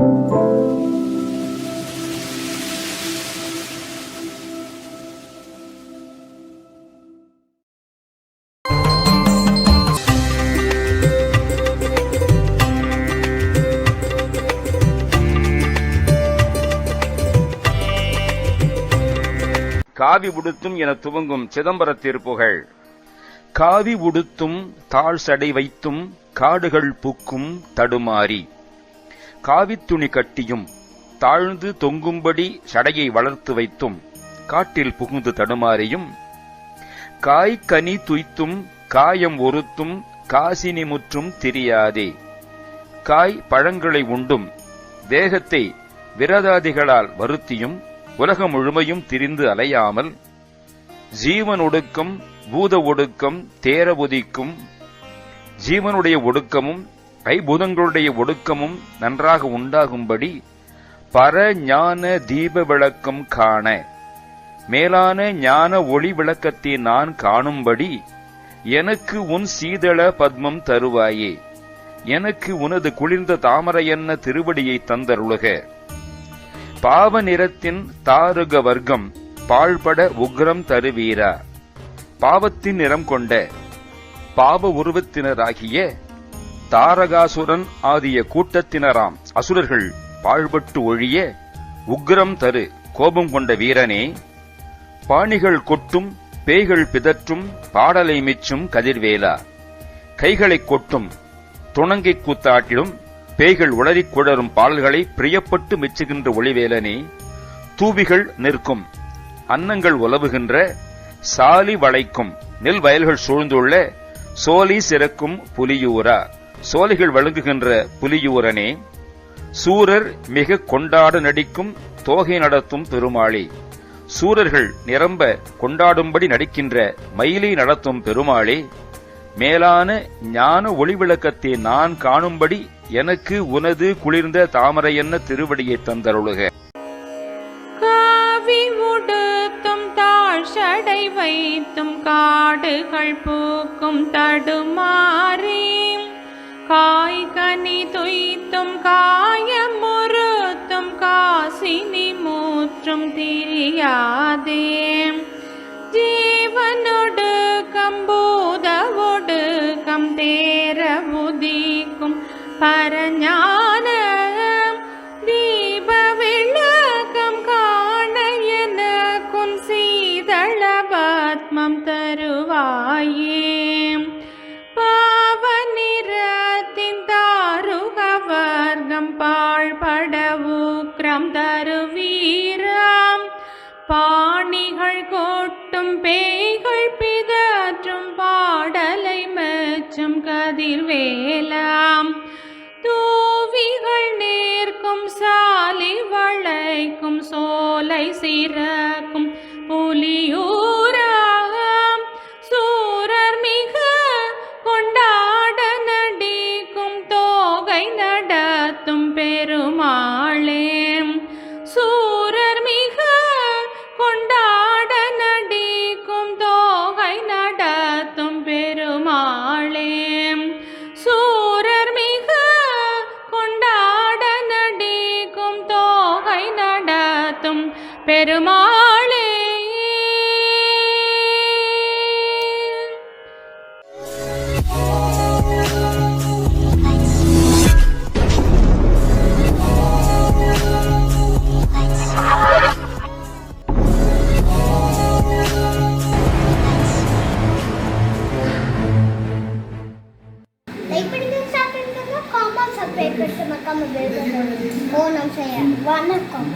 காவி உடுத்தும் என துவங்கும் சிதம்பரத்திற் புகழ் காவி உடுத்தும் தாழ் சடை வைத்தும் காடுகள் புக்கும் தடுமாறி. காவித்துணி கட்டியும் தாழ்ந்து தொங்கும்படி சடையை வளர்த்து வைத்தும் காட்டில் புகுந்து தடுமாறியும் காய் கனி துய்த்தும் காயம் ஒருத்தும் காசினி முற்றும் தெரியாதே. காய் பழங்களை உண்டும் தேகத்தை விரதாதிகளால் வருத்தியும் உலகம் முழுமையும் திரிந்து அலையாமல் ஜீவன் ஒடுக்கம் பூத ஒடுக்கம் தேர ஒதிக்கும் ஜீவனுடைய ஒடுக்கமும் ஐபூதங்களுடைய ஒடுக்கமும் நன்றாக உண்டாகும்படி பர ஞான தீப விளக்கம் காண மேலான ஞான ஒளி விளக்கத்தை நான் காணும்படி எனக்கு உன் சீதள பத்மம் தருவாயே. எனக்கு உனது குளிர்ந்த தாமரையன்ன திருவடியை தந்தருளுக. பாவ நிறத்தின் தாருக வர்க்கம் பாழ்பட உக்ரம் தருவீரா. பாவத்தின் நிறம் கொண்ட பாவ உருவத்தினராகிய தாரகாசுரன் ஆகிய கூட்டத்தினராம். அசுரர்கள் பாழ்பட்டு ஒழிய உக்ரம் தரு கோபம் கொண்ட வீரனே. பாணிகள் கொட்டும் பேய்கள் பிதற்றும் பாடலை மிச்சும் கதிர்வேலா. கைகளைக் கொட்டும் துணங்கை கூத்தாட்டிலும் பேய்கள் உளறிக் குழரும் பாடல்களை பிரியப்பட்டு மிச்சுகின்ற ஒளிவேலனே. தூவிகள் நிற்கும் அன்னங்கள் உலவுகின்ற சாலி வளைக்கும் நெல் வயல்கள் சூழ்ந்துள்ள சோலி சிறக்கும் புலியூரா. சோலைகள் வழங்குகின்ற புலியூரனே சூரர் மிக கொண்டாட நடிக்கும் தோகை நடத்தும் பெருமாளே. சூரர்கள் நிரம்ப கொண்டாடும்படி நடிக்கின்ற மயிலை நடத்தும் பெருமாளே. மேலான ஞான ஒளிவிளக்கத்தை நான் காணும்படி எனக்கு உனது குளிர்ந்த தாமரையன்ன திருவடியை தந்தருளுக. காவி உடுத்தும் வைத்தும் காடுகள் பூக்கும் தடுமாறே. திரியாதே ஜீவனொடு கம்பூதவொடு கம் தேர உதிக்கும் பரஞான தீப விளக்கம் காண எனக்கும் சீதள பத்மம் தருவாயே. பாவ தாருக வர்க்கம் பாழ்பட உக்ரம் தரு பேய்கள் பிதற்றும் பாடலை மெச்சும் கதிர்வேலாம் தூவிகள் நேர்க்கும் சாலி வளைக்கும் சோலை சிறக்கும் புலியூராம் சூரர் பெருமாளே. லைக் பண்ணுங்க காமெண்ட் சப்ஸ்கிரைப் பண்ணுங்க மறக்காம பெல் பட்டன் ஓ நம்ம வணக்கம்